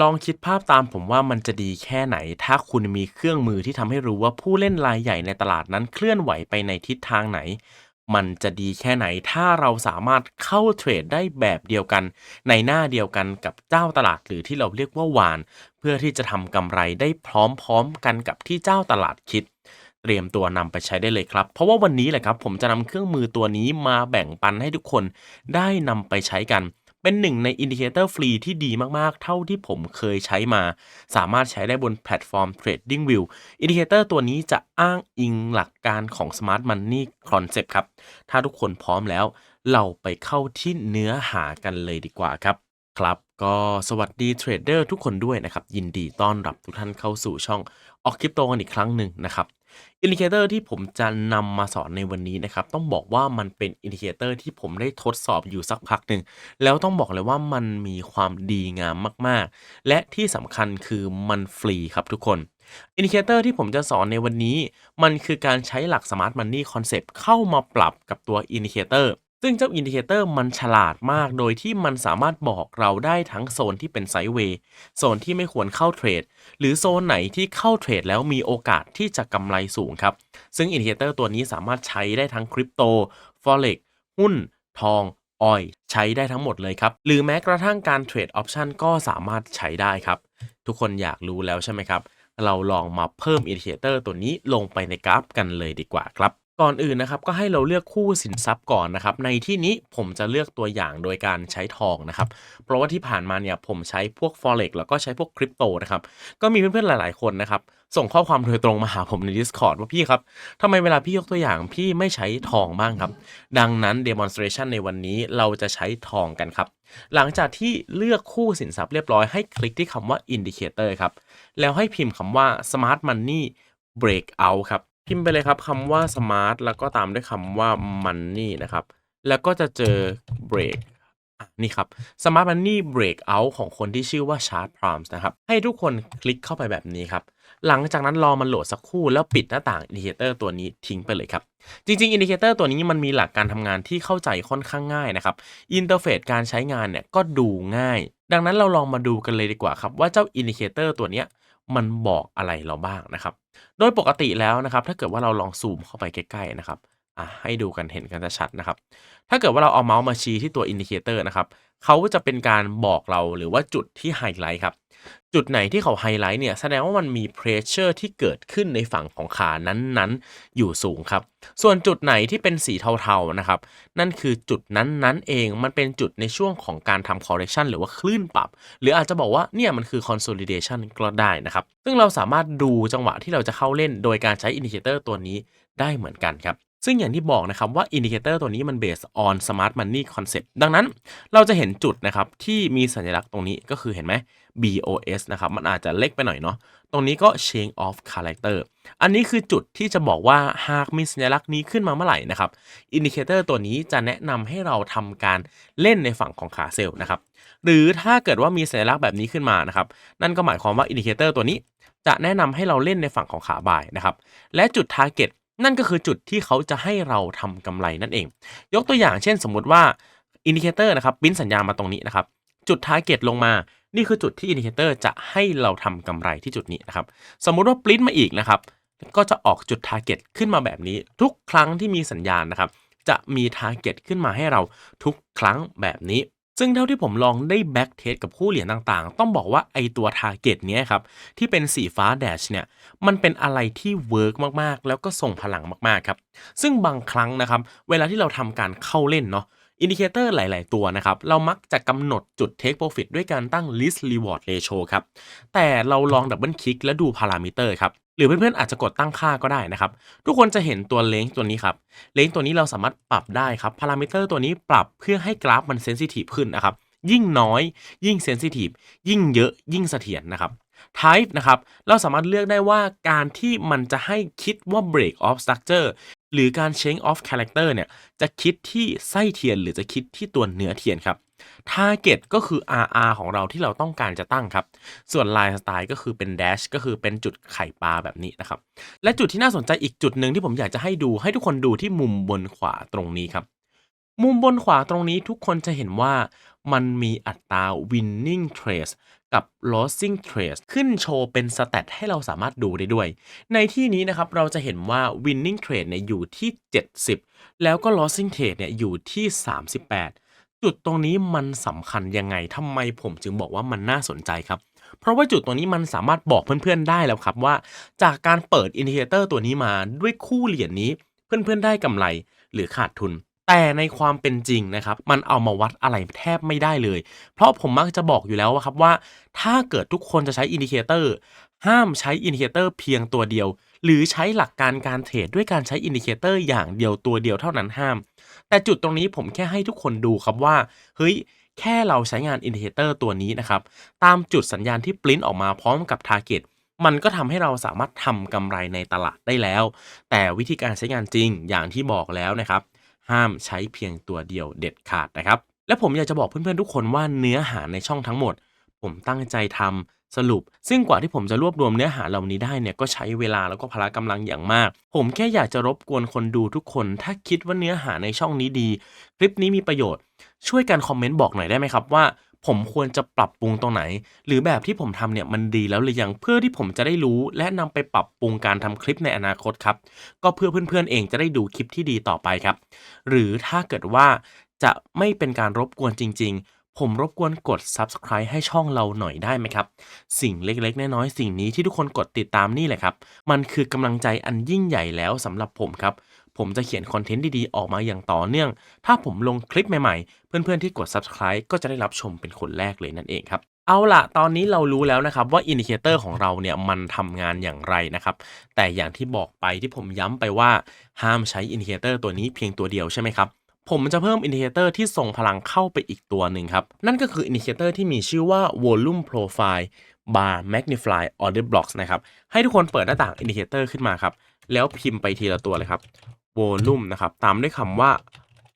ลองคิดภาพตามผมว่ามันจะดีแค่ไหน ถ้าคุณมีเครื่องมือที่ทำให้รู้ว่าผู้เล่นรายใหญ่ในตลาดนั้นเคลื่อนไหวไปในทิศทางไหน มันจะดีแค่ไหน ถ้าเราสามารถเข้าเทรดได้แบบเดียวกัน ในหน้าเดียวกันกับเจ้าตลาดหรือที่เราเรียกว่าวาน เพื่อที่จะทำกำไรได้พร้อมๆกันกับที่เจ้าตลาดคิดเตรียมตัวนำไปใช้ได้เลยครับ เพราะว่าวันนี้แหละครับผมจะนำเครื่องมือตัวนี้มาแบ่งปันให้ทุกคนได้นำไปใช้กัน เป็นหนึ่งในอินดิเคเตอร์ฟรีที่ดีมากๆ เท่าที่ผมเคยใช้มา สามารถใช้ได้บนแพลตฟอร์ม TradingView อินดิเคเตอร์ตัวนี้จะอ้างอิงหลักการของ Smart Money Concept ครับ ถ้าทุกคนพร้อมแล้ว เราไปเข้าที่เนื้อหากันเลยดีกว่าครับครับก็สวัสดีเทรดเดอร์ทุกคนด้วยนะครับ ยินดีต้อนรับทุกท่านเข้าสู่ช่องออกคริปโตกันอีกครั้งหนึ่งนะครับ อินดิเคเตอร์ที่ผมจะนำมาสอนในวันนี้นะครับ ต้องบอกว่ามันเป็นอินดิเคเตอร์ที่ผมได้ทดสอบอยู่สักพักหนึ่ง แล้วต้องบอกเลยว่ามันมีความดีงามมาก ๆ และที่สำคัญคือมันฟรีครับทุกคนอินดิเคเตอร์ที่ผมจะสอนในวันนี้ มันคือการใช้หลักสมาร์ทมันนี่คอนเซปต์เข้ามาปรับกับตัวอินดิเคเตอร์ ซึ่งเจ้าอินดิเคเตอร์มันฉลาดมาก โดยที่มันสามารถบอกเราได้ทั้งโซนที่เป็นไซด์เวย์โซนที่ไม่ควรเข้าเทรด หรือโซนไหนที่เข้าเทรดแล้วมีโอกาสที่จะกำไรสูงครับ ซึ่งอินดิเคเตอร์ตัวนี้สามารถใช้ได้ทั้งคริปโตฟอเร็กหุ้น ทองออยใช้ได้ทั้งหมดเลยครับ หรือแม้กระทั่งการเทรดออปชันก็สามารถใช้ได้ครับ ทุกคนอยากรู้แล้วใช่ไหมครับ เราลองมาเพิ่มอินดิเคเตอร์ตัวนี้ลงไปในกราฟกันเลยดีกว่าครับ ก่อนอื่นนะครับก็ให้เราเลือกคู่สินทรัพย์ก่อนนะครับ ในที่นี้ผมจะเลือกตัวอย่างโดยการใช้ทองนะครับ เพราะว่าที่ผ่านมาเนี่ยผมใช้พวก forex แล้วก็ใช้พวกคริปโตนะครับ ก็มีเพื่อนๆหลายๆคนนะครับ ส่งข้อความโดยตรงมาหาผมใน Discord ว่าพี่ครับทำไมเวลาพี่ยกตัวอย่างพี่ไม่ใช้ทองบ้างครับ ดังนั้น demonstration ในวันนี้เราจะใช้ทองกันครับ หลังจากที่เลือกคู่สินทรัพย์เรียบร้อยให้คลิกที่คำว่า indicator ครับแล้วให้พิมพ์คำว่า smart money breakout ครับ พิมพ์ไปเลยครับคำว่า smart แล้วก็ตามด้วยคำว่า money นะครับ แล้วก็จะเจอ break นี่ครับ smart money breakout ของคนที่ชื่อว่า chart proms นะครับ ให้ทุกคนคลิกเข้าไปแบบนี้ครับ หลังจากนั้นรอมันโหลดสักครู่แล้วปิดหน้าต่างอินดิเคเตอร์ตัวนี้ทิ้งไปเลยครับ จริงๆอินดิเคเตอร์ตัวนี้มันมีหลักการทำงานที่เข้าใจค่อนข้างง่ายนะครับอินเทอร์เฟซการใช้งานเนี่ยก็ดูง่าย ดังนั้นเราลองมาดูกันเลยดีกว่าครับว่าเจ้าอินดิเคเตอร์ตัวนี้มันบอกอะไรเราบ้างนะครับ โดยปกติแล้วนะครับ ถ้าเกิดว่าเราลองซูมเข้าไปใกล้ๆนะครับอะให้ดูกันเห็นกันชัดนะครับ ถ้าเกิดว่าเราเอาเมาส์มาชี้ที่ตัวอินดิเคเตอร์นะครับเขาจะเป็นการบอกเราหรือว่าจุดที่ไฮไลท์ครับ จุดไหนที่เขาไฮไลท์เนี่ยแสดงว่ามันมีเพรสเชอร์ที่เกิดขึ้นในฝั่งของขานั้นๆ อยู่สูงครับ ส่วนจุดไหนที่เป็นสีเทาๆนะครับ นั่นคือจุดนั้นๆเองมันเป็นจุดในช่วงของการทำ correction หรือว่าคลื่นปรับ หรืออาจจะบอกว่าเนี่ยมันคือ consolidation ก็ได้นะครับ ซึ่งเราสามารถดูจังหวะที่เราจะเข้าเล่นโดยการใช้อินดิเคเตอร์ตัวนี้ได้เหมือนกันครับซึ่งอย่างที่บอกนะครับว่าอินดิเคเตอร์ตัวนี้มัน based on smart money concept ดังนั้นเราจะเห็นจุดนะครับที่มีสัญลักษณ์ตรงนี้ก็คือเห็นไหม BOS นะครับ มันอาจจะเล็กไปหน่อยเนาะ ตรงนี้ก็ change of character อันนี้คือจุดที่จะบอกว่าหากมีสัญลักษณ์นี้ขึ้นมาเมื่อไหร่นะครับ อินดิเคเตอร์ตัวนี้จะแนะนำให้เราทำการเล่นในฝั่งของขาเซลล์นะครับ หรือถ้าเกิดว่ามีสัญลักษณ์แบบนี้ขึ้นมานะครับ นั่นก็หมายความว่าอินดิเคเตอร์ตัวนี้จะแนะนำให้เราเล่นในฝั่งของขาบ่ายนะครับ และจุด target นั่นก็คือจุดที่เขาจะให้เราทำกำไรนั่นเอง ยกตัวอย่างเช่นสมมติว่าอินดิเคเตอร์นะครับปิ้นสัญญาณมาตรงนี้นะครับ จุด target ลงมา นี่คือจุดที่อินดิเคเตอร์จะให้เราทำกำไรที่จุดนี้นะครับ สมมุติว่าปริ้นมาอีกนะครับ ก็จะออกจุด target ขึ้นมาแบบนี้ ทุกครั้งที่มีสัญญาณนะครับ จะมี target ขึ้นมาให้เราทุกครั้งแบบนี้ ซึ่งเท่าที่ผมลองได้แบ็กเทสกับคู่เหรียญต่างๆ ต้องบอกว่าไอตัว target เนี้ยครับ ที่เป็นสีฟ้าแดชเนี่ย มันเป็นอะไรที่เวิร์กมากๆ แล้วก็ส่งพลังมากๆครับ ซึ่งบางครั้งนะครับ เวลาที่เราทำการเข้าเล่นเนาะ อินดิเคเตอร์หลาย ๆ ตัวนะครับ เรามักจะกำหนดจุด Take Profit ด้วยการตั้ง Risk Reward Ratio ครับ แต่เราลองดับเบิลคลิกและดูพารามิเตอร์ครับ หรือเพื่อน ๆ อาจจะกดตั้งค่าก็ได้นะครับ ทุกคนจะเห็นตัวเลนส์ตัวนี้ครับ เลนส์ตัวนี้เราสามารถปรับได้ครับ พารามิเตอร์ตัวนี้ปรับเพื่อให้กราฟมันเซนซิทีฟขึ้นนะครับ ยิ่งน้อย ยิ่งเซนซิทีฟ ยิ่งเยอะ ยิ่งเสถียรนะครับ type นะครับ เราสามารถเลือกได้ว่าการที่มันจะให้คิดว่า break off structure หรือการ change of character เนี่ย จะคิดที่ไส้เทียน หรือจะคิดที่ตัวเนื้อเทียนครับ target ก็คือ RR ของเราที่เราต้องการจะตั้งครับ ส่วน line style ก็คือเป็น dash ก็คือเป็นจุดไข่ปลาแบบนี้นะครับ และจุดที่น่าสนใจอีกจุดหนึ่งที่ผมอยากจะให้ดู ให้ทุกคนดูที่มุมบนขวาตรงนี้ครับ มุมบนขวาตรงนี้ทุกคนจะเห็นว่ามันมีอัตรา winning trade กับ losing trade ขึ้นโชว์เป็นสแตทให้เราสามารถดูได้ด้วย ในที่นี้นะครับเราจะเห็นว่า winning trade เนี่ยอยู่ที่ 70 แล้วก็ losing trade เนี่ยอยู่ที่ 38 จุดตรงนี้มันสำคัญยังไงทำไมผมจึงบอกว่ามันน่าสนใจครับ เพราะว่าจุดตรงนี้มันสามารถบอกเพื่อนๆได้แล้วครับว่า จากการเปิดอินดิเคเตอร์ตัวนี้มาด้วยคู่เหรียญนี้เพื่อนๆได้กำไรหรือขาดทุน แต่ในความเป็นจริงนะครับมันเอามาวัดอะไรแทบไม่ได้เลย เพราะผมมักจะบอกอยู่แล้วว่าครับว่า ถ้าเกิดทุกคนจะใช้อินดิเคเตอร์ห้ามใช้อินดิเคเตอร์เพียงตัวเดียว หรือใช้หลักการการเทรดด้วยการใช้อินดิเคเตอร์อย่างเดียวตัวเดียวเท่านั้นห้าม แต่จุดตรงนี้ผมแค่ให้ทุกคนดูครับว่าเฮ้ยแค่เราใช้งานอินดิเคเตอร์ตัวนี้นะครับตามจุดสัญญาณที่ปริ้นออกมาพร้อมกับ Target มันก็ทำให้เราสามารถทำกำไรในตลาดได้แล้ว แต่วิธีการใช้งานจริงอย่างที่บอกแล้วนะครับ ห้ามใช้เพียงตัวเดียวเด็ดขาดนะครับ และผมอยากจะบอกเพื่อนๆทุกคนว่าเนื้อหาในช่องทั้งหมด ผมตั้งใจทำสรุป ซึ่งกว่าที่ผมจะรวบรวมเนื้อหาเหล่านี้ได้เนี่ยก็ใช้เวลาแล้วก็พละกำลังอย่างมาก ผมแค่อยากจะรบกวนคนดูทุกคน ถ้าคิดว่าเนื้อหาในช่องนี้ดี คลิปนี้มีประโยชน์ ช่วยกันคอมเมนต์บอกหน่อยได้ไหมครับว่า ผมควรจะปรับปรุงตรงไหน หรือแบบที่ผมทำเนี่ยมันดีแล้วหรือยังเพื่อที่ผมจะได้รู้และนำไปปรับปรุงการทำคลิปในอนาคตครับ ก็เพื่อเพื่อนๆเองจะได้ดูคลิปที่ดีต่อไปครับ หรือถ้าเกิดว่าจะไม่เป็นการรบกวนจริง ๆผมรบกวนกด subscribe ให้ช่องเราหน่อยได้ไหมครับ สิ่งเล็กๆ น้อยๆ สิ่งนี้ที่ทุกคนกดติดตามนี่แหละครับ มันคือกำลังใจอันยิ่งใหญ่แล้วสำหรับผมครับ ผมจะเขียนคอนเทนต์ดีๆ ออกมาอย่างต่อเนื่อง ถ้าผมลงคลิปใหม่ๆ เพื่อนๆที่กด subscribe ก็จะได้รับชมเป็นคนแรกเลยนั่นเองครับเอาละตอนนี้เรารู้แล้วนะครับว่าอินดิเคเตอร์ของเราเนี่ยมันทำงานอย่างไรนะครับ แต่อย่างที่บอกไปที่ผมย้ำไปว่าห้ามใช้อินดิเคเตอร์ตัวนี้เพียงตัวเดียวใช่ไหมครับ ผมจะเพิ่มอินดิเคเตอร์ที่ส่งพลังเข้าไปอีกตัวหนึ่งครับ นั่นก็คืออินดิเคเตอร์ที่มีชื่อว่า volume profile bar magnify order blocks นะครับ ให้ทุกคนเปิดหน้าต่างอินดิเคเตอร์ขึ้นมาครับ แล้วพิมพ์ไปทีละตัวเลยครับ volume นะครับ ตามด้วยคำว่า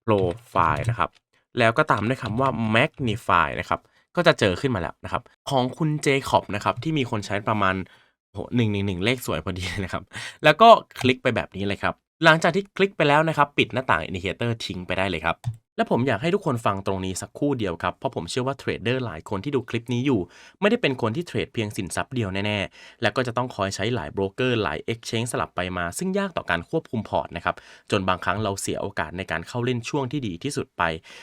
profile นะครับ แล้วก็ตามด้วยคำว่า magnify นะครับ ก็จะเจอขึ้นมาแล้วนะครับ ของคุณเจคอบนะครับ ที่มีคนใช้ประมาณโหหนึ่งหนึ่งหนึ่งเลขสวยพอดีนะครับ แล้วก็คลิกไปแบบนี้เลยครับ หลังจากที่คลิกไปแล้วนะครับ ปิดหน้าต่างอินดิเคเตอร์ทิ้งไปได้เลยครับ และผมอยากให้ทุกคนฟังตรงนี้สักคู่เดียวครับ เพราะผมเชื่อว่าเทรดเดอร์หลายคนที่ดูคลิปนี้อยู่ ไม่ได้เป็นคนที่เทรดเพียงสินทรัพย์เดียวแน่ ๆ และก็จะต้องคอยใช้หลายโบรกเกอร์หลาย Exchange สลับไปมา ซึ่งยากต่อการควบคุมพอร์ตนะครับ จนบางครั้งเราเสียโอกาสในการเข้าเล่นช่วงที่ดีที่สุดไป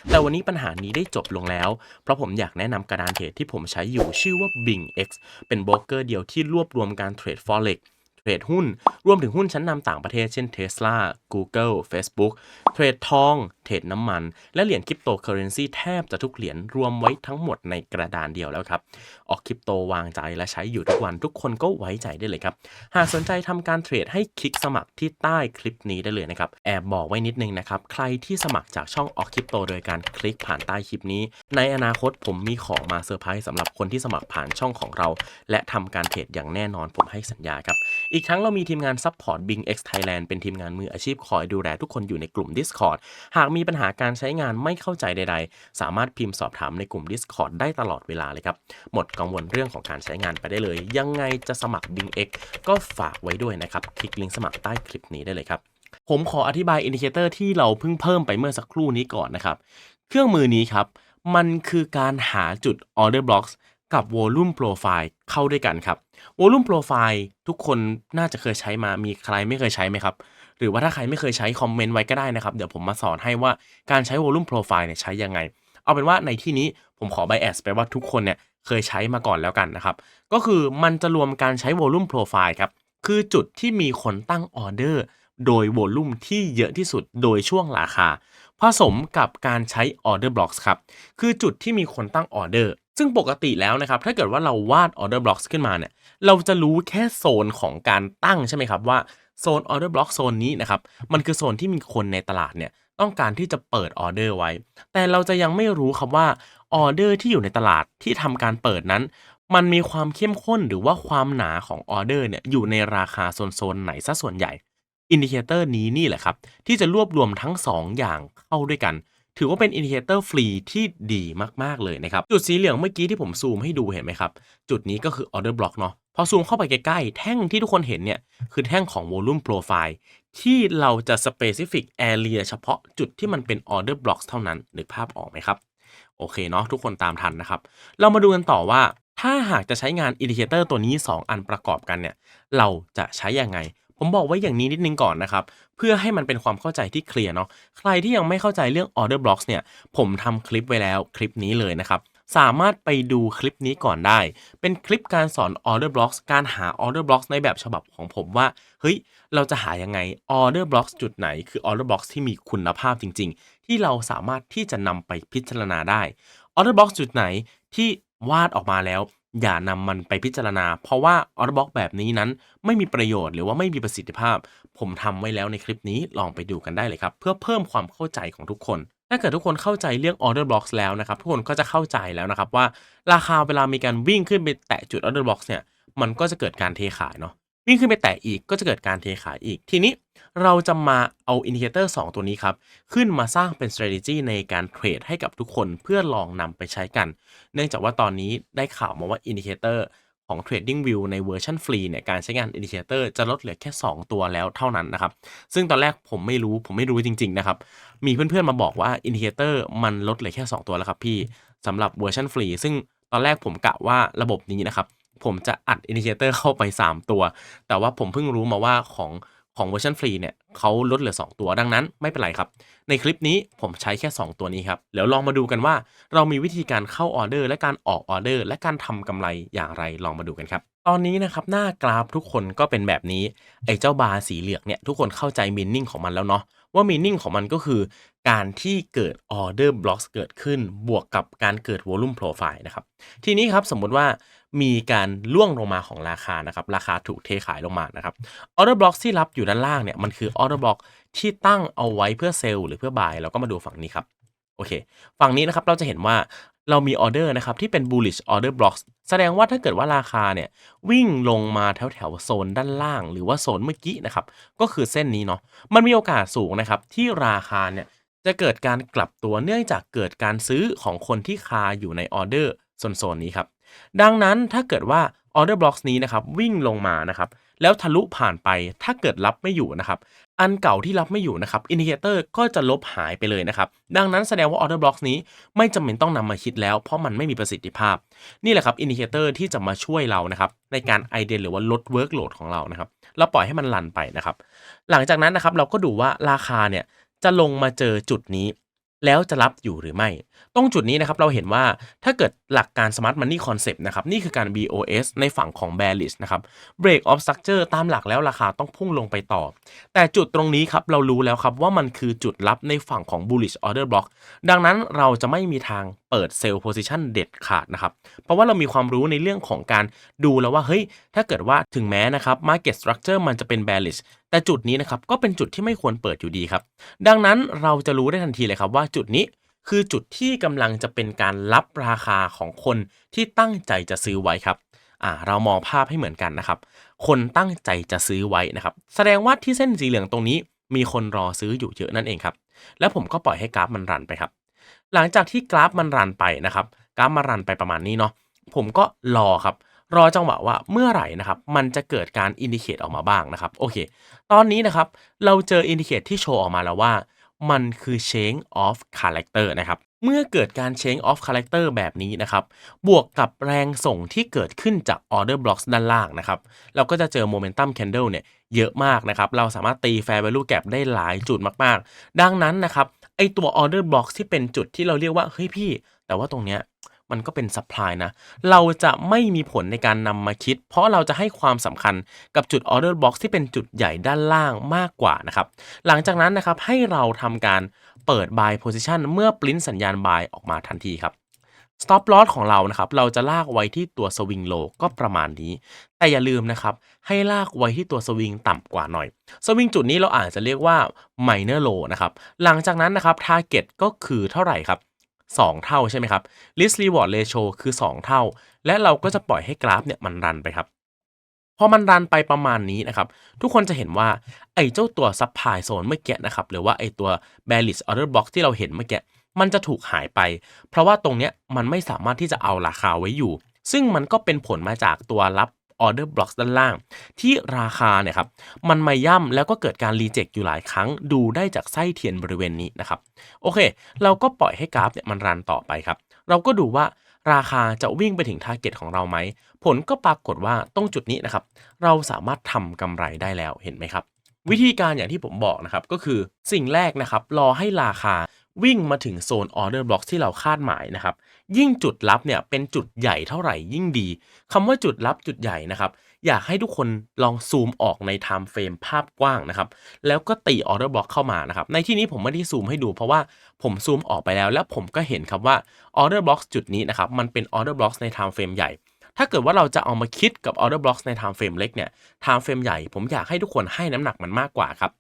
แต่วันนี้ปัญหานี้ได้จบลงแล้ว เพราะผมอยากแนะนำกระดานเทรดที่ผมใช้อยู่ชื่อว่า BingX เป็นโบรกเกอร์เดียวที่รวบรวมการเทรด Forex เทรดหุ้น รวมถึงหุ้นชั้นนำต่างประเทศเช่น Tesla Google Facebook เทรดทอง เทรดน้ำมัน และเหรียญคริปโตเคอเรนซีแทบจะทุกเหรียญรวมไว้ทั้งหมดในกระดานเดียวแล้วครับ ออกคริปโตวางใจและใช้อยู่ทุกวันทุกคนก็ไว้ใจได้เลยครับ หากสนใจทำการเทรดให้คลิกสมัครที่ใต้คลิปนี้ได้เลยนะครับ แอบบอกไว้นิดนึงนะครับ ใครที่สมัครจากช่องออกคริปโตโดยการคลิกผ่านใต้คลิปนี้ ในอนาคตผมมีของมาเซอร์ไพรส์สำหรับคนที่สมัครผ่านช่องของเรา และทำการเทรดอย่างแน่นอนผมให้สัญญาครับ อีกทั้งเรามีทีมงานซัพพอร์ต Bing X Thailand เป็นทีมงานมืออาชีพคอยดูแลทุกคนอยู่ในกลุ่ม Discord หากมีีปัญหาการใช้งานไม่เข้าใจใด ๆ สามารถพิมพ์สอบถามในกลุ่ม Discord ได้ตลอดเวลาเลยครับ หมดกังวลเรื่องของการใช้งานไปได้เลย ยังไงจะสมัคร Bing X ก็ฝากไว้ด้วยนะครับ คลิกลิงก์สมัครใต้คลิปนี้ได้เลยครับ ผมขออธิบายอินดิเคเตอร์ที่เราเพิ่งเพิ่มไปเมื่อสักครู่นี้ก่อนนะครับ เครื่องมือนี้ครับ มันคือการหาจุด order blocks กับ volume profile เข้าด้วยกันครับ volume profile ทุกคนน่าจะเคยใช้มา มีใครไม่เคยใช้ไหมครับ หรือว่าถ้าใครไม่เคยใช้คอมเมนต์ไว้ก็ได้นะครับ เดี๋ยวผมมาสอนให้ว่าการใช้ volume profile เนี่ยใช้ยังไง เอาเป็นว่าในที่นี้ผมขอ bias ไปว่าทุกคนเนี่ยเคยใช้มาก่อนแล้วกันนะครับ ก็คือมันจะรวมการใช้ volume profile ครับ คือจุดที่มีคนตั้งออเดอร์โดย volume ที่เยอะที่สุดโดยช่วงราคา ผสมกับการใช้ order blocks ครับ คือจุดที่มีคนตั้งออเดอร์ซึ่งปกติแล้วนะครับ ถ้าเกิดว่าเราวาด order blocks ขึ้นมาเนี่ย เราจะรู้แค่โซนของการตั้งใช่ไหมครับว่า โซนออเดอร์บล็อกโซนนี้นะครับ มันคือโซนที่มีคนในตลาดเนี่ยต้องการที่จะเปิดออเดอร์ไว้ แต่เราจะยังไม่รู้ครับว่าออเดอร์ที่อยู่ในตลาดที่ทำการเปิดนั้น มันมีความเข้มข้นหรือว่าความหนาของออเดอร์เนี่ยอยู่ในราคาโซนๆไหนซะส่วนใหญ่อินดิเคเตอร์นี้นี่แหละครับ ที่จะรวบรวมทั้ง 2อย่างเข้าด้วยกัน ถือว่าเป็นอินดิเคเตอร์ฟรีที่ดีมากๆเลยนะครับ จุดสีเหลืองเมื่อกี้ที่ผมซูมให้ดูเห็นไหมครับ จุดนี้ก็คือออเดอร์บล็อกเนาะพอซูมเข้าไปใกล้ๆ แท่งที่ทุกคนเห็นเนี่ย คือแท่งของ volume profile ที่เราจะ specific area เฉพาะจุดที่มันเป็น order blocks เท่านั้นนึกภาพออกไหมครับ โอเคเนาะทุกคนตามทันนะครับ เรามาดูกันต่อว่า ถ้าหากจะใช้งานอินดิเคเตอร์ตัวนี้ 2 อันประกอบกันเนี่ย เราจะใช้ยังไง ผมบอกไว้อย่างนี้นิดนึงก่อนนะครับ เพื่อให้มันเป็นความเข้าใจที่เคลียร์เนาะใครที่ยังไม่เข้าใจเรื่อง order blocks เนี่ย ผมทำคลิปไว้แล้วคลิปนี้เลยนะครับสามารถไปดูคลิปนี้ก่อนได้ เป็นคลิปการสอน order blocks การหา order blocks ในแบบฉบับของผมว่า เฮ้ย เราจะหายังไง order blocks จุดไหนคือ order blocks ที่มีคุณภาพจริง ๆ ที่เราสามารถที่จะนำไปพิจารณาได้ order blocks จุดไหนที่วาดออกมาแล้ว อย่านำมันไปพิจารณา เพราะว่าออร์บ็อกแบบนี้นั้น ไม่มีประโยชน์หรือว่าไม่มีประสิทธิภาพ ผมทำไว้แล้วในคลิปนี้ลองไปดูกันได้เลยครับ เพื่อเพิ่มความเข้าใจของทุกคน ถ้าเกิดทุกคนเข้าใจเรื่อง order blocks แล้วนะครับ ทุกคนก็จะเข้าใจแล้วนะครับว่า ราคาเวลามีการวิ่งขึ้นไปแตะจุด order blocks เนี่ยมันก็จะเกิดการเทขายเนาะ วิ่งขึ้นไปแตะอีกก็จะเกิดการเทขายอีก ทีนี้เราจะมาเอาอินดิเคเตอร์2ตัวนี้ครับ ขึ้นมาสร้างเป็น strategy ในการเทรดให้กับทุกคนเพื่อลองนำไปใช้กัน เนื่องจากว่าตอนนี้ได้ข่าวมาว่าอินดิเคเตอร์ของ Trading View ในเวอร์ชันฟรีเนี่ยการใช้งานอินดิเคเตอร์จะลดเหลือแค่ 2 ตัวแล้วเท่านั้นนะครับ ซึ่งตอนแรกผมไม่รู้ผมไม่รู้จริง ๆ นะครับ มีเพื่อนๆมาบอกว่าอินดิเคเตอร์มันลดเหลือแค่ 2 ตัวแล้วครับพี่สำหรับเวอร์ชันฟรีซึ่งตอนแรกผมกะว่าระบบนี้นะครับ ผมจะอัดอินดิเคเตอร์เข้าไป 3 ตัว แต่ว่าผมเพิ่งรู้มาว่าของของเวอร์ชันฟรีเนี่ยเขาลดเหลือ 2 ตัวดังนั้นไม่เป็นไรครับ ในคลิปนี้ผมใช้แค่ 2 ตัวนี้ครับเดี๋ยวลองมาดูกันว่า เรามีวิธีการเข้าออเดอร์และการออกออเดอร์ และการทำกำไรอย่างไรลองมาดูกันครับ ตอนนี้นะครับหน้ากราฟทุกคนก็เป็นแบบนี้ไอ้เจ้าบาร์สีเหลืองเนี่ยทุกคนเข้าใจมินนิ่งของมันแล้วเนาะ ว่ามีนนิ่งของมันก็คือ การที่เกิดออเดอร์บล็อกเกิดขึ้นบวกกับการเกิดวอลุ่มโปรไฟล์นะครับ ทีนี้ครับสมมุติว่ามีการล่วงลงมาของราคานะครับ ราคาถูกเทขายลงมานะครับออเดอร์บล็อกที่รับอยู่ด้านล่างเนี่ยมันคือออเดอร์บล็อกที่ตั้งเอาไว้เพื่อเซลล์หรือเพื่อบายเราก็มาดูฝั่งนี้ครับโอเค ฝั่งนี้นะครับเราจะเห็นว่า เรามีออเดอร์นะครับที่เป็น bullish order blocks แสดงว่าถ้าเกิดว่าราคาเนี่ยวิ่งลงมาแถวแถวโซนด้านล่าง หรือว่าโซนเมื่อกี้นะครับก็คือเส้นนี้เนาะมันมีโอกาสสูงนะครับที่ราคาเนี่ยจะเกิดการกลับตัวเนื่องจากเกิดการซื้อของคนที่คาอยู่ในออเดอร์โซนๆนี้ครับดังนั้นถ้าเกิดว่าออเดอร์บล็อกนี้นะครับวิ่งลงมานะครับแล้วทะลุผ่านไปถ้าเกิดรับไม่อยู่นะครับ อันเก่าที่รับไม่อยู่นะครับอินดิเคเตอร์ก็จะลบหายไปเลยนะครับ ดังนั้นแสดงว่าออเดอร์บล็อกนี้ไม่จำเป็นต้องนำมาคิดแล้ว เพราะมันไม่มีประสิทธิภาพ นี่แหละครับอินดิเคเตอร์ที่จะมาช่วยเรานะครับในการไอเดนหรือว่าลดเวิร์กโหลดของเรานะครับเราปล่อยให้มันลันไปนะครับ หลังจากนั้นนะครับเราก็ดูว่าราคาเนี่ยจะลงมาเจอจุดนี้ แล้วจะรับอยู่หรือไม่ ตรงจุดนี้นะครับเราเห็นว่าถ้าเกิดหลักการ Smart Money Concept นะครับนี่คือการ BOS ในฝั่งของ Bearish นะครับ Break of Structure ตามหลักแล้วราคาต้องพุ่งลงไปต่อ แต่จุดตรงนี้ครับเรารู้แล้วครับว่ามันคือจุดรับในฝั่งของ Bullish Order Block ดังนั้นเราจะไม่มีทางเปิด Sell Position เด็ดขาดนะครับ เพราะว่าเรามีความรู้ในเรื่องของการดูแล้วว่าเฮ้ย ถ้าเกิดว่าถึงแม้นะครับ Market Structure มันจะเป็น Bearish แต่จุดนี้นะครับก็เป็นจุดที่ไม่ควรเปิดอยู่ดีครับ ดังนั้นเราจะรู้ได้ทันทีเลยครับว่าจุดนี้คือจุดที่กำลังจะเป็นการรับราคาของคนที่ตั้งใจจะซื้อไว้ครับอ่าเรามองภาพให้เหมือนกันนะครับ คนตั้งใจจะซื้อไว้นะครับ แสดงว่าที่เส้นสีเหลืองตรงนี้ มีคนรอซื้ออยู่เยอะนั่นเองครับ แล้วผมก็ปล่อยให้กราฟมันรันไปครับ หลังจากที่กราฟมันรันไปนะครับ กราฟมารันไปประมาณนี้เนาะ ผมก็รอครับ รอจังหวะว่าเมื่อไหร่นะครับ มันจะเกิดการอินดิเคตออกมาบ้างนะครับ โอเค ตอนนี้นะครับ เราเจออินดิเคตที่โชว์ออกมาแล้วว่า มันคือ change of character นะครับ เมื่อเกิดการ change of character แบบนี้นะครับ บวกกับแรงส่งที่เกิดขึ้นจาก order blocks ด้านล่างนะครับ เราก็จะเจอ momentum candle เนี่ยเยอะมากนะครับ เราสามารถตี fair value gap ได้หลายจุดมาก ๆ ดังนั้นนะครับไอตัว order blocks ที่เป็นจุดที่เราเรียกว่า เฮ้ยพี่ แต่ว่าตรงเนี้ย มันก็เป็น supply นะ เราจะไม่มีผลในการนำมาคิด เพราะเราจะให้ความสำคัญกับจุด order box ที่เป็นจุดใหญ่ด้านล่างมากกว่านะครับ หลังจากนั้นนะครับให้เราทำการเปิด buy position เมื่อปริ้นสัญญาณ buy ออกมาทันทีครับ stop loss ของเรานะครับ เราจะลากไว้ที่ตัว swing low ก็ประมาณนี้ แต่อย่าลืมนะครับ ให้ลากไว้ที่ตัว swing ต่ำกว่าหน่อย swing จุดนี้เราอาจจะเรียกว่า minor low นะครับ หลังจากนั้นนะครับ target ก็คือเท่าไหร่ครับ 2 เท่าใช่ไหมครับ risk reward ratio คือ 2 เท่า และเราก็จะปล่อยให้กราฟเนี่ยมันรันไปครับพอมันรันไปประมาณนี้นะครับ ทุกคนจะเห็นว่าไอ้เจ้าตัว supply zone เมื่อกี้นะครับ หรือว่าไอ้ตัว bearish order block ที่เราเห็นเมื่อกี้มันจะถูกหายไป เพราะว่าตรงเนี้ยมันไม่สามารถที่จะเอาราคาไว้อยู่ ซึ่งมันก็เป็นผลมาจากตัวรับ order blocks ด้านล่าง ที่ราคาเนี่ยครับมันมาย่ำแล้วก็เกิดการรีเจ็คอยู่หลายครั้งดูได้จากไส้เทียนบริเวณนี้นะครับโอเค เราก็ปล่อยให้กราฟเนี่ยมันรันต่อไปครับเราก็ดูว่าราคาจะวิ่งไปถึง target ของเราไหม ผลก็ปรากฏว่าตรงจุดนี้นะครับ เราสามารถทำกำไรได้แล้วเห็นไหมครับ วิธีการอย่างที่ผมบอกนะครับ ก็คือสิ่งแรกนะครับ รอให้ราคาวิ่งมาถึงโซน order block ที่เราคาดหมายนะครับ ยิ่งจุดลับเนี่ยเป็นจุดใหญ่เท่าไหร่ยิ่งดีคำว่าจุดลับจุดใหญ่นะครับ อยากให้ทุกคนลองซูมออกในไทม์เฟรมภาพกว้างนะครับ แล้วก็ตีออเดอร์บล็อกเข้ามานะครับ ในที่นี้ผมไม่ได้ซูมให้ดูเพราะว่าผมซูมออกไปแล้ว แล้วผมก็เห็นครับว่าออเดอร์บล็อกจุดนี้นะครับ มันเป็นออเดอร์บล็อกในไทม์เฟรมใหญ่ ถ้าเกิดว่าเราจะเอามาคิดกับ order blocks ใน time frame เล็กเนี่ย time frame ใหญ่ผมอยากให้ทุกคนให้น้ำหนักมันมากกว่าครับ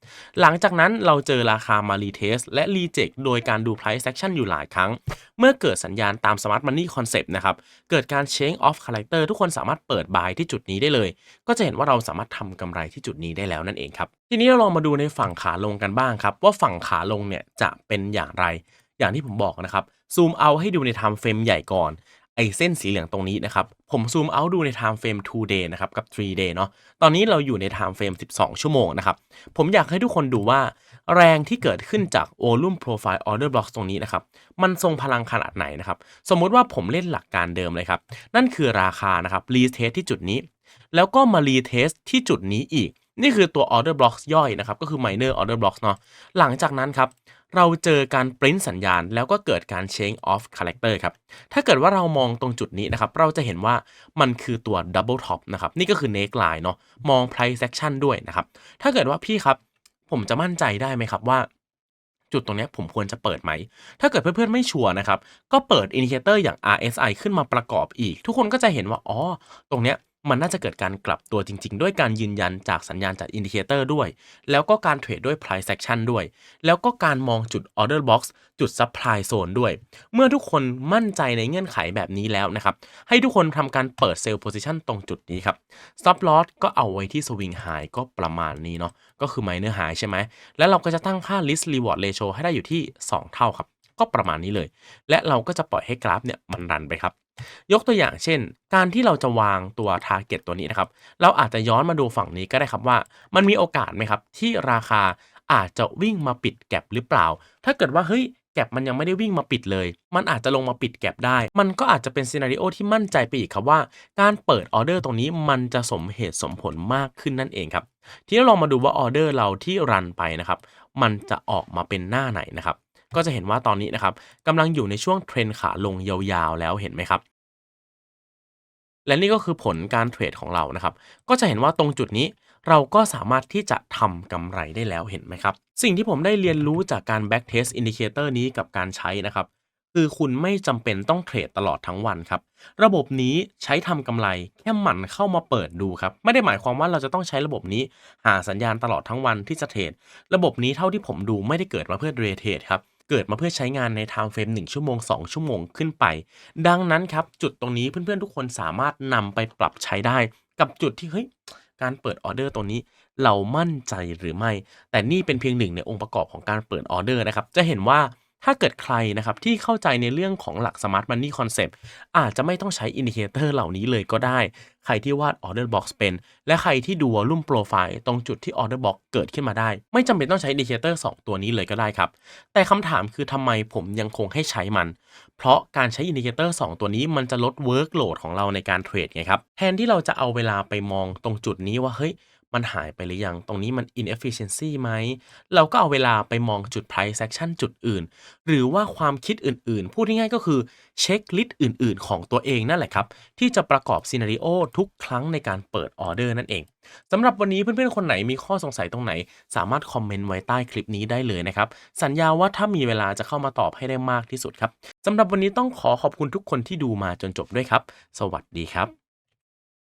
หลังจากนั้นเราเจอราคามา retest และ reject โดยการดู price action อยู่หลายครั้ง เมื่อเกิดสัญญาณตาม smart money concept นะครับ เกิดการ change of character ทุกคนสามารถเปิด buy ที่จุดนี้ได้เลย ก็จะเห็นว่าเราสามารถทำกำไรที่จุดนี้ได้แล้วนั่นเองครับ ทีนี้เราลองมาดูในฝั่งขาลงกันบ้างครับ ว่าฝั่งขาลงเนี่ยจะเป็นอย่างไร อย่างที่ผมบอกนะครับซูมเอาให้ดูใน time frame ใหญ่ก่อน ไอเส้นสีเหลืองตรงนี้นะครับ ผมซูมเอาดูใน time frame 2 day นะครับ กับ 3 day เนาะ ตอนนี้เราอยู่ใน time frame 12 ชั่วโมงนะครับ ผมอยากให้ทุกคนดูว่า แรงที่เกิดขึ้นจาก volume profile order blocks ตรงนี้นะครับ มันทรงพลังขนาดไหนนะครับ สมมติว่าผมเล่นหลักการเดิมเลยครับ นั่นคือราคานะครับ retest ที่จุดนี้ แล้วก็มา retest ที่จุดนี้อีก นี่คือตัว order blocks ย่อยนะครับ ก็คือ minor order blocks เนาะหลังจากนั้นครับเราเจอการปริ้นสัญญาณ แล้วก็เกิดการ change of character ครับ ถ้าเกิดว่าเรามองตรงจุดนี้นะครับ เราจะเห็นว่ามันคือตัว double top นะครับ นี่ก็คือ neck line เนาะมอง price action ด้วยนะครับ ถ้าเกิดว่าพี่ครับ ผมจะมั่นใจได้ไหมครับว่าจุดตรงเนี้ยผมควรจะเปิดไหม ถ้าเกิดเพื่อนๆไม่ชัวร์นะครับ ก็เปิดอินดิเคเตอร์อย่าง RSI ขึ้นมาประกอบอีก ทุกคนก็จะเห็นว่า อ๋อ ตรงเนี้ย มันน่าจะเกิดการกลับตัวจริง ๆ ด้วยการยืนยันจากสัญญาณจากอินดิเคเตอร์ด้วย แล้วก็การเทรดด้วย price action ด้วย แล้วก็การมองจุด order box จุด supply zone ด้วย เมื่อทุกคนมั่นใจในเงื่อนไขแบบนี้แล้วนะครับ ให้ทุกคนทำการเปิด sell position ตรงจุดนี้ครับ stop loss ก็เอาไว้ที่ swing high ก็ประมาณนี้เนาะก็คือ minor high ใช่ไหมแล้วเราก็จะตั้งค่า risk reward ratio ให้ได้อยู่ที่ 2 เท่าครับ ก็ประมาณนี้เลย และเราก็จะปล่อยให้กราฟเนี่ยมันรันไปครับ ยกตัวอย่างเช่น การที่เราจะวางตัว target ตัวนี้นะครับ เราอาจจะย้อนมาดูฝั่งนี้ก็ได้ครับว่า มันมีโอกาสไหมครับ ที่ราคาอาจจะวิ่งมาปิดแก็บหรือเปล่า ถ้าเกิดว่าเฮ้ยแก็บมันยังไม่ได้วิ่งมาปิดเลย มันอาจจะลงมาปิดแก็บได้ มันก็อาจจะเป็นซีนารีโอที่มั่นใจไปอีกครับว่า การเปิดออเดอร์ตรงนี้มันจะสมเหตุสมผลมากขึ้นนั่นเองครับ ทีนี้ลองมาดูว่าออเดอร์เราที่รันไปนะครับ มันจะออกมาเป็นหน้าไหนนะครับ ก็จะเห็นว่าตอนนี้นะครับกำลังอยู่ในช่วงเทรนขาลงยาวๆ แล้วเห็นไหมครับ และนี่ก็คือผลการเทรดของเรานะครับ ก็จะเห็นว่าตรงจุดนี้เราก็สามารถที่จะทำกำไรได้แล้วเห็นไหมครับ สิ่งที่ผมได้เรียนรู้จากการ back test indicator นี้กับการใช้นะครับ คือคุณไม่จำเป็นต้องเทรดตลอดทั้งวันครับ ระบบนี้ใช้ทำกำไรแค่หมั่นเข้ามาเปิดดูครับ ไม่ได้หมายความว่าเราจะต้องใช้ระบบนี้ หาสัญญาณตลอดทั้งวันที่จะเทรด ระบบนี้เท่าที่ผมดูไม่ได้เกิดมาเพื่อเรเทรดครับ เกิดมาเพื่อใช้งานใน time frame 1ชั่วโมง 2 ชั่วโมงขึ้นไป ดังนั้นครับ จุดตรงนี้เพื่อนๆทุกคนสามารถนำไปปรับใช้ได้ กับจุดที่เฮ้ยการเปิดออเดอร์ตัวนี้เรามั่นใจหรือไม่ แต่นี่เป็นเพียงหนึ่งในองค์ประกอบของการเปิดออเดอร์นะครับ จะเห็นว่า ถ้าเกิดใครนะครับที่เข้าใจในเรื่องของหลัก Smart Money Concept อาจจะไม่ต้องใช้อินดิเคเตอร์เหล่านี้เลยก็ได้ ใครที่วาด Order Box เป็น และใครที่ดูวอลุ่มโปรไฟล์ตรงจุดที่ Order Box เกิดขึ้นมาได้ ไม่จำเป็นต้องใช้อินดิเคเตอร์2ตัวนี้เลยก็ได้ครับ แต่คำถามคือทำไมผมยังคงให้ใช้มัน เพราะการใช้อินดิเคเตอร์2ตัวนี้มันจะลด Workload ของเราในการเทรดไงครับแทนที่เราจะเอาเวลาไปมองตรงจุดนี้ว่าเฮ้ย มันหายไปหรือยัง ตรงนี้มัน inefficiency ไหม เราก็เอาเวลาไปมองจุด price action จุดอื่น หรือว่าความคิดอื่นๆ พูดง่ายๆก็คือเช็คลิสต์อื่นๆ ของตัวเองนั่นแหละครับ ที่จะประกอบซีนารีโอทุกครั้งในการเปิดออเดอร์นั่นเองสำหรับวันนี้เพื่อนๆ คนไหนมีข้อสงสัยตรงไหน สามารถคอมเมนต์ไว้ใต้คลิปนี้ได้เลยนะครับ สัญญาว่าถ้ามีเวลาจะเข้ามาตอบให้ได้มากที่สุดครับสำหรับวันนี้ต้องขอขอบคุณทุกคนที่ดูมาจนจบด้วยครับ สวัสดีครับ